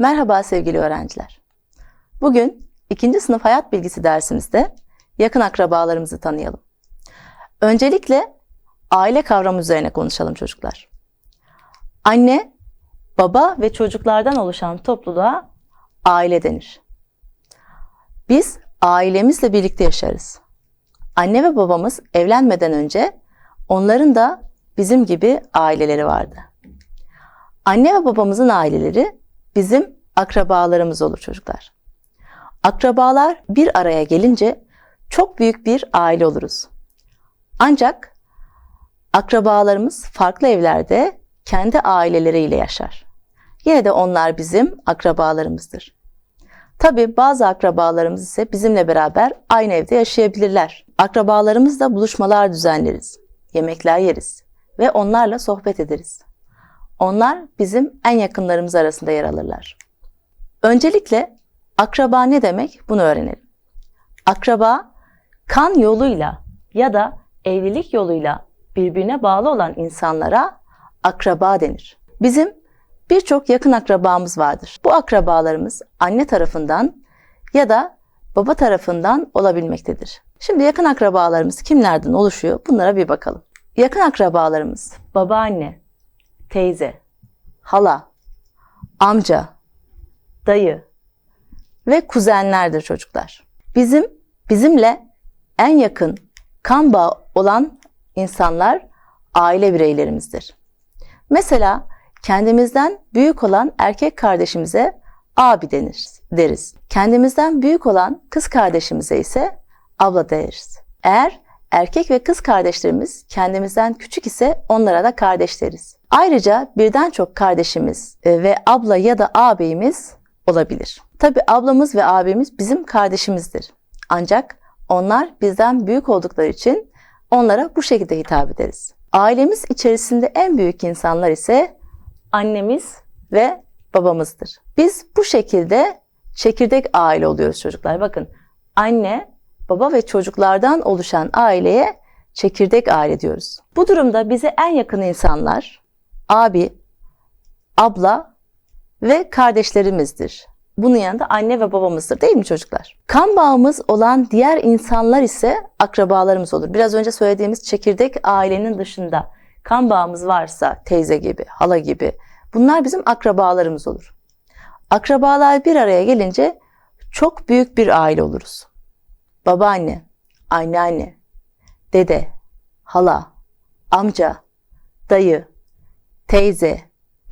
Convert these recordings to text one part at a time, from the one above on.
Merhaba sevgili öğrenciler. Bugün ikinci sınıf hayat bilgisi dersimizde yakın akrabalarımızı tanıyalım. Öncelikle aile kavramı üzerine konuşalım çocuklar. Anne, baba ve çocuklardan oluşan topluluğa aile denir. Biz ailemizle birlikte yaşarız. Anne ve babamız evlenmeden önce onların da bizim gibi aileleri vardı. Anne ve babamızın aileleri bizim akrabalarımız olur çocuklar. Akrabalar bir araya gelince çok büyük bir aile oluruz. Ancak akrabalarımız farklı evlerde kendi aileleriyle yaşar. Yine de onlar bizim akrabalarımızdır. Tabi bazı akrabalarımız ise bizimle beraber aynı evde yaşayabilirler. Akrabalarımızla buluşmalar düzenleriz, yemekler yeriz ve onlarla sohbet ederiz. Onlar bizim en yakınlarımız arasında yer alırlar. Öncelikle akraba ne demek bunu öğrenelim. Akraba kan yoluyla ya da evlilik yoluyla birbirine bağlı olan insanlara akraba denir. Bizim birçok yakın akrabamız vardır. Bu akrabalarımız anne tarafından ya da baba tarafından olabilmektedir. Şimdi yakın akrabalarımız kimlerden oluşuyor? Bunlara bir bakalım. Yakın akrabalarımız babaanne, teyze, hala, amca, dayı ve kuzenlerdir çocuklar. Bizim bizimle en yakın kan bağı olan insanlar aile bireylerimizdir. Mesela kendimizden büyük olan erkek kardeşimize abi denir, deriz. Kendimizden büyük olan kız kardeşimize ise abla deriz. Eğer erkek ve kız kardeşlerimiz kendimizden küçük ise onlara da kardeş deriz. Ayrıca birden çok kardeşimiz e, ve abla ya da ağabeyimiz olabilir. Tabi ablamız ve abimiz bizim kardeşimizdir. Ancak onlar bizden büyük oldukları için onlara bu şekilde hitap ederiz. Ailemiz içerisinde en büyük insanlar ise annemiz ve babamızdır. Biz bu şekilde çekirdek aile oluyoruz çocuklar. Bakın anne, baba ve çocuklardan oluşan aileye çekirdek aile diyoruz. Bu durumda bize en yakın insanlar abi, abla ve kardeşlerimizdir. Bunun yanında anne ve babamızdır değil mi çocuklar? Kan bağımız olan diğer insanlar ise akrabalarımız olur. Biraz önce söylediğimiz çekirdek ailenin dışında kan bağımız varsa teyze gibi, hala gibi bunlar bizim akrabalarımız olur. Akrabalar bir araya gelince çok büyük bir aile oluruz. Babaanne, anneanne, dede, hala, amca, dayı, teyze,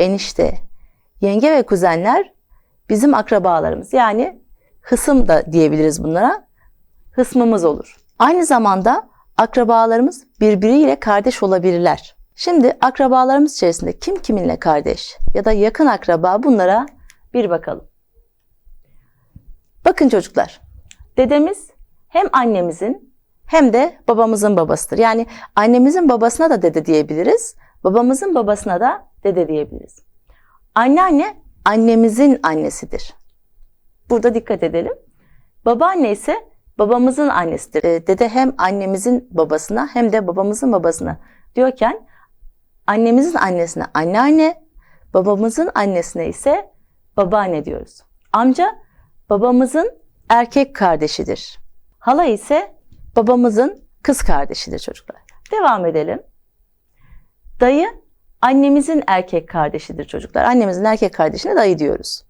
enişte, yenge ve kuzenler bizim akrabalarımız. Yani hısım da diyebiliriz bunlara. Hısmımız olur. Aynı zamanda akrabalarımız birbiriyle kardeş olabilirler. Şimdi akrabalarımız içerisinde kim kiminle kardeş ya da yakın akraba bunlara bir bakalım. Bakın çocuklar, dedemiz hem annemizin hem de babamızın babasıdır. Yani annemizin babasına da dede diyebiliriz, babamızın babasına da dede diyebiliriz. Anneanne annemizin annesidir. Burada dikkat edelim. Babaanne ise babamızın annesidir. Ee, dede hem annemizin babasına hem de babamızın babasına diyorken annemizin annesine anneanne, babamızın annesine ise babaanne diyoruz. Amca babamızın erkek kardeşidir. Hala ise babamızın kız kardeşidir çocuklar. Devam edelim. Dayı annemizin erkek kardeşidir çocuklar. Annemizin erkek kardeşine dayı diyoruz.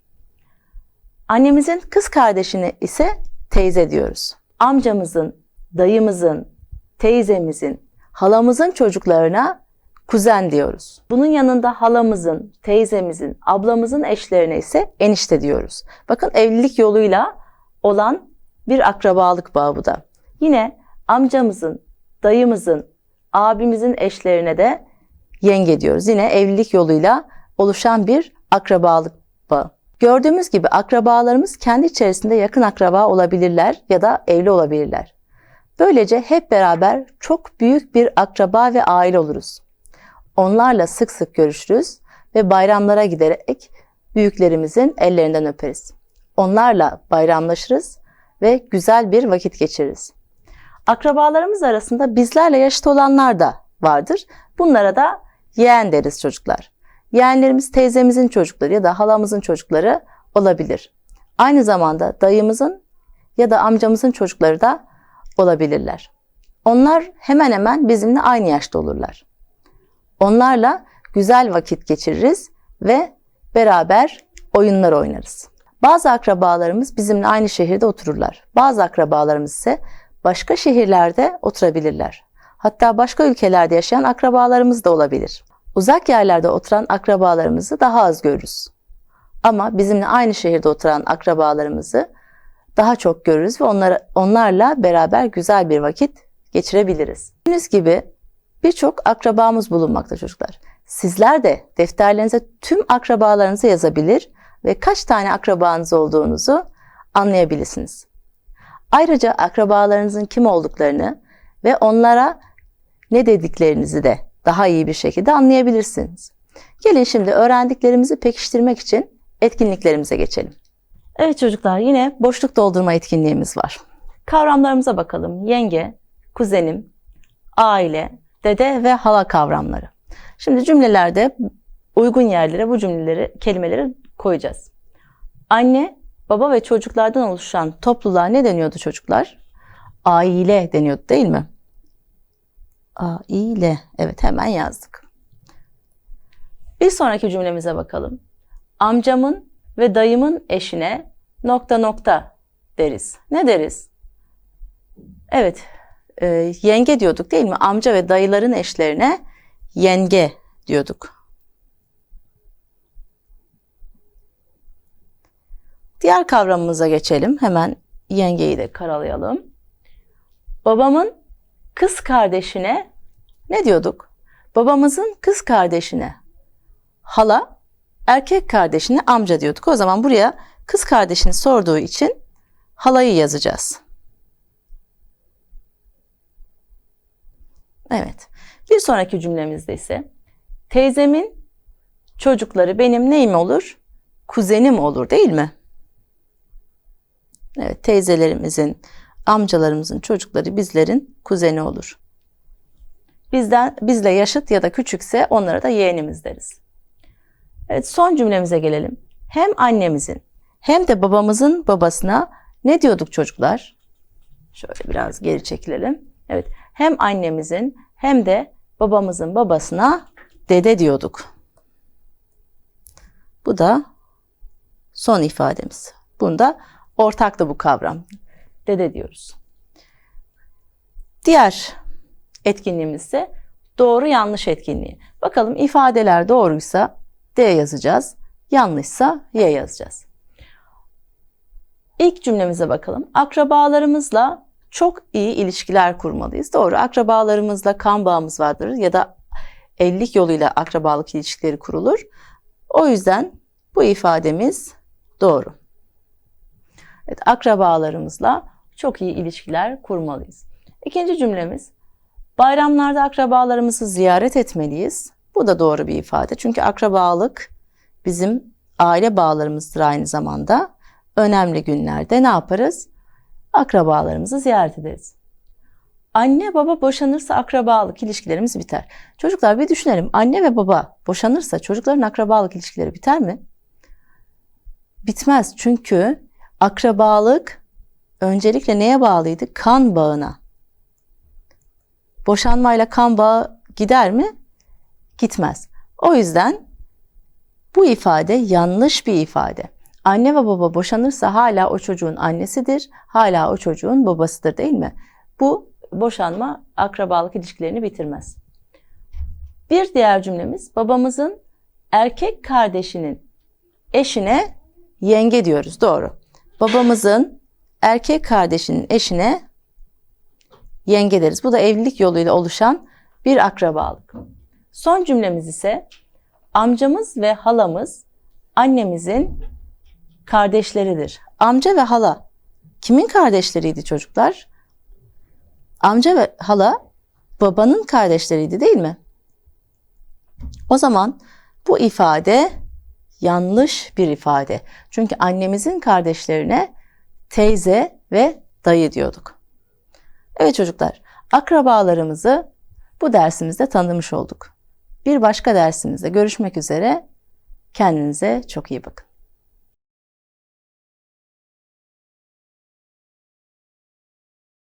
Annemizin kız kardeşine ise teyze diyoruz. Amcamızın, dayımızın, teyzemizin, halamızın çocuklarına kuzen diyoruz. Bunun yanında halamızın, teyzemizin, ablamızın eşlerine ise enişte diyoruz. Bakın evlilik yoluyla olan bir akrabalık bağı bu da. Yine amcamızın, dayımızın, abimizin eşlerine de yenge diyoruz. Yine evlilik yoluyla oluşan bir akrabalık bağı. Gördüğümüz gibi akrabalarımız kendi içerisinde yakın akraba olabilirler ya da evli olabilirler. Böylece hep beraber çok büyük bir akraba ve aile oluruz. Onlarla sık sık görüşürüz ve bayramlara giderek büyüklerimizin ellerinden öperiz. Onlarla bayramlaşırız ve güzel bir vakit geçiririz. Akrabalarımız arasında bizlerle yaşıt olanlar da vardır. Bunlara da yeğen deriz çocuklar. Yeğenlerimiz teyzemizin çocukları ya da halamızın çocukları olabilir. Aynı zamanda dayımızın ya da amcamızın çocukları da olabilirler. Onlar hemen hemen bizimle aynı yaşta olurlar. Onlarla güzel vakit geçiririz ve beraber oyunlar oynarız. Bazı akrabalarımız bizimle aynı şehirde otururlar. Bazı akrabalarımız ise başka şehirlerde oturabilirler. Hatta başka ülkelerde yaşayan akrabalarımız da olabilir. Uzak yerlerde oturan akrabalarımızı daha az görürüz. Ama bizimle aynı şehirde oturan akrabalarımızı daha çok görürüz ve onlara, onlarla beraber güzel bir vakit geçirebiliriz. Gördüğünüz gibi birçok akrabamız bulunmakta çocuklar. Sizler de defterlerinize tüm akrabalarınızı yazabilir ve kaç tane akrabanız olduğunuzu anlayabilirsiniz. Ayrıca akrabalarınızın kim olduklarını ve onlara ne dediklerinizi de daha iyi bir şekilde anlayabilirsiniz. Gelin şimdi öğrendiklerimizi pekiştirmek için etkinliklerimize geçelim. Evet çocuklar yine boşluk doldurma etkinliğimiz var. Kavramlarımıza bakalım. Yenge, kuzenim, aile, dede ve hala kavramları. Şimdi cümlelerde uygun yerlere bu cümleleri, kelimeleri koyacağız. Anne, baba ve çocuklardan oluşan topluluğa ne deniyordu çocuklar? Aile deniyordu değil mi? Aile. Evet hemen yazdık. Bir sonraki cümlemize bakalım. Amcamın ve dayımın eşine nokta nokta deriz. Ne deriz? Evet, e, yenge diyorduk değil mi? Amca ve dayıların eşlerine yenge diyorduk. Diğer kavramımıza geçelim. Hemen yengeyi de karalayalım. Babamın kız kardeşine ne diyorduk? Babamızın kız kardeşine hala, erkek kardeşine amca diyorduk. O zaman buraya kız kardeşini sorduğu için halayı yazacağız. Evet. Bir sonraki cümlemizde ise teyzemin çocukları benim neyim olur? Kuzenim olur değil mi? Evet, teyzelerimizin, amcalarımızın çocukları bizlerin kuzeni olur. Bizden bizle yaşıt ya da küçükse onlara da yeğenimiz deriz. Evet, son cümlemize gelelim. Hem annemizin hem de babamızın babasına ne diyorduk çocuklar? Şöyle biraz geri çekilelim. Evet, hem annemizin hem de babamızın babasına dede diyorduk. Bu da son ifademiz. Bunda ortaktı bu kavram. Dede diyoruz. Diğer etkinliğimiz ise doğru yanlış etkinliği. Bakalım ifadeler doğruysa D yazacağız. Yanlışsa Y yazacağız. İlk cümlemize bakalım. Akrabalarımızla çok iyi ilişkiler kurmalıyız. Doğru. Akrabalarımızla kan bağımız vardır ya da evlilik yoluyla akrabalık ilişkileri kurulur. O yüzden bu ifademiz doğru. Evet, akrabalarımızla çok iyi ilişkiler kurmalıyız. İkinci cümlemiz bayramlarda akrabalarımızı ziyaret etmeliyiz. Bu da doğru bir ifade. Çünkü akrabalık bizim aile bağlarımızdır aynı zamanda. Önemli günlerde ne yaparız? Akrabalarımızı ziyaret ederiz. Anne baba boşanırsa akrabalık ilişkilerimiz biter. Çocuklar bir düşünelim. Anne ve baba boşanırsa çocukların akrabalık ilişkileri biter mi? Bitmez. Çünkü akrabalık öncelikle neye bağlıydı? Kan bağına. Boşanmayla kan bağı gider mi? Gitmez. O yüzden bu ifade yanlış bir ifade. Anne ve baba boşanırsa hala o çocuğun annesidir, hala o çocuğun babasıdır değil mi? Bu boşanma akrabalık ilişkilerini bitirmez. Bir diğer cümlemiz babamızın erkek kardeşinin eşine yenge diyoruz. Doğru. Babamızın erkek kardeşinin eşine yenge deriz. Bu da evlilik yoluyla oluşan bir akrabalık. Son cümlemiz ise amcamız ve halamız annemizin kardeşleridir. Amca ve hala kimin kardeşleriydi çocuklar? Amca ve hala babanın kardeşleriydi değil mi? O zaman bu ifade yanlış bir ifade. Çünkü annemizin kardeşlerine teyze ve dayı diyorduk. Evet çocuklar, akrabalarımızı bu dersimizde tanımış olduk. Bir başka dersimizde görüşmek üzere. Kendinize çok iyi bakın.